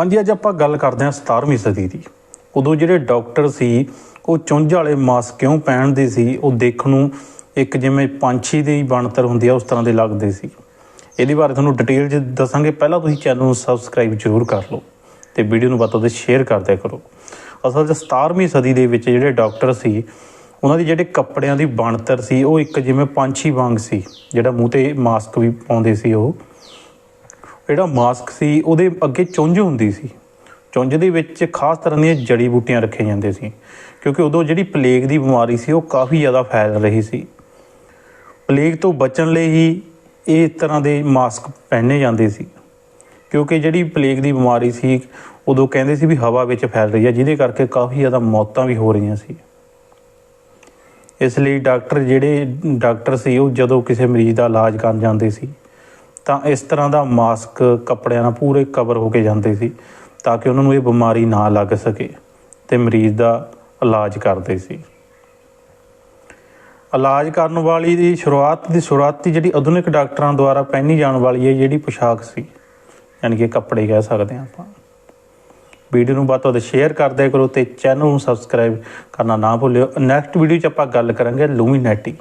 ਹਾਂਜੀ, ਅੱਜ ਆਪਾਂ ਗੱਲ ਕਰਦੇ ਹਾਂ 17ਵੀਂ ਸਦੀ ਦੀ। ਉਦੋਂ ਜਿਹੜੇ ਡਾਕਟਰ ਸੀ, ਉਹ ਚੁੰਝ ਵਾਲੇ ਮਾਸਕ ਕਿਉਂ ਪਹਿਨਦੇ ਸੀ? ਉਹ ਦੇਖਣ ਨੂੰ ਇੱਕ ਜਿਵੇਂ ਪੰਛੀ ਦੀ ਬਣਤਰ ਹੁੰਦੀ ਆ, ਉਸ ਤਰ੍ਹਾਂ ਦੇ ਲੱਗਦੇ ਸੀ। ਇਹਦੇ ਬਾਰੇ ਤੁਹਾਨੂੰ ਡਿਟੇਲ 'ਚ ਦੱਸਾਂਗੇ। ਪਹਿਲਾਂ ਤੁਸੀਂ ਚੈਨਲ ਨੂੰ ਸਬਸਕ੍ਰਾਈਬ ਜ਼ਰੂਰ ਕਰ ਲਓ ਤੇ ਵੀਡੀਓ ਨੂੰ ਵੱਧ ਤੋਂ ਵੱਧ ਸ਼ੇਅਰ ਕਰ ਕਰੋ। ਅਸਲ 'ਚ 17ਵੀਂ ਸਦੀ ਦੇ ਵਿੱਚ ਜਿਹੜੇ ਡਾਕਟਰ ਸੀ, ਉਹਨਾਂ ਦੀ ਜਿਹੜੇ ਕੱਪੜਿਆਂ ਦੀ ਬਣਤਰ ਸੀ, ਉਹ ਇੱਕ ਜਿਵੇਂ ਪੰਛੀ ਵਾਂਗ ਸੀ। ਜਿਹੜਾ ਮੂੰਹ ਤੇ ਮਾਸਕ ਵੀ ਪਾਉਂਦੇ ਸੀ ਉਹ। ਜਿਹੜਾ ਮਾਸਕ ਸੀ, ਉਹਦੇ ਅੱਗੇ ਚੁੰਝ ਹੁੰਦੀ ਸੀ। ਚੁੰਝ ਦੇ ਵਿੱਚ ਖਾਸ ਤਰ੍ਹਾਂ ਦੀਆਂ ਜੜੀ ਬੂਟੀਆਂ ਰੱਖੀਆਂ ਜਾਂਦੇ ਸੀ, ਕਿਉਂਕਿ ਉਦੋਂ ਜਿਹੜੀ ਪਲੇਗ ਦੀ ਬਿਮਾਰੀ ਸੀ, ਉਹ ਕਾਫੀ ਜ਼ਿਆਦਾ ਫੈਲ ਰਹੀ ਸੀ। ਪਲੇਗ ਤੋਂ ਬਚਣ ਲਈ ਹੀ ਇਹ ਤਰ੍ਹਾਂ ਦੇ ਮਾਸਕ ਪਹਿਨੇ ਜਾਂਦੇ ਸੀ, ਕਿਉਂਕਿ ਜਿਹੜੀ ਪਲੇਗ ਦੀ ਬਿਮਾਰੀ ਸੀ, ਉਦੋਂ ਕਹਿੰਦੇ ਸੀ ਵੀ ਹਵਾ ਵਿੱਚ ਫੈਲ ਰਹੀ ਹੈ, ਜਿਹਦੇ ਕਰਕੇ ਕਾਫੀ ਜ਼ਿਆਦਾ ਮੌਤਾਂ ਵੀ ਹੋ ਰਹੀਆਂ ਸੀ। ਇਸ ਲਈ ਡਾਕਟਰ ਜਿਹੜੇ ਡਾਕਟਰ ਸੀ, ਉਹ ਜਦੋਂ ਕਿਸੇ ਮਰੀਜ਼ ਦਾ ਇਲਾਜ ਕਰਨ ਜਾਂਦੇ ਸੀ ਤਾਂ ਇਸ ਤਰ੍ਹਾਂ ਦਾ ਮਾਸਕ ਕੱਪੜਿਆਂ ਨਾਲ ਪੂਰੇ ਕਵਰ ਹੋ ਕੇ ਜਾਂਦੇ ਸੀ, ਤਾਂ ਕਿ ਉਹਨਾਂ ਨੂੰ ਇਹ ਬਿਮਾਰੀ ਨਾ ਲੱਗ ਸਕੇ ਤੇ ਮਰੀਜ਼ ਦਾ ਇਲਾਜ ਕਰਦੇ ਸੀ। ਇਲਾਜ ਕਰਨ ਵਾਲੀ ਦੀ ਸ਼ੁਰੂਆਤ ਦੀ ਸ਼ੁਰੂਆਤੀ ਜਿਹੜੀ ਆਧੁਨਿਕ ਡਾਕਟਰਾਂ ਦੁਆਰਾ ਪਹਿਨੀ ਜਾਣ ਵਾਲੀ ਹੈ, ਜਿਹੜੀ ਪੋਸ਼ਾਕ ਸੀ, ਯਾਨੀ ਕਿ ਕੱਪੜੇ ਕਹਿ ਸਕਦੇ ਹਾਂ ਆਪਾਂ। ਵੀਡੀਓ ਨੂੰ ਵੱਧ ਤੋਂ ਵੱਧ ਸ਼ੇਅਰ ਕਰਦੇ ਕਰੋ ਤੇ ਚੈਨਲ ਨੂੰ ਸਬਸਕ੍ਰਾਈਬ ਕਰਨਾ ਨਾ ਭੁੱਲਿਓ। ਨੈਕਸਟ ਵੀਡੀਓ 'ਚ ਆਪਾਂ ਗੱਲ ਕਰਾਂਗੇ ਲੂਮੀਨੈਟੀ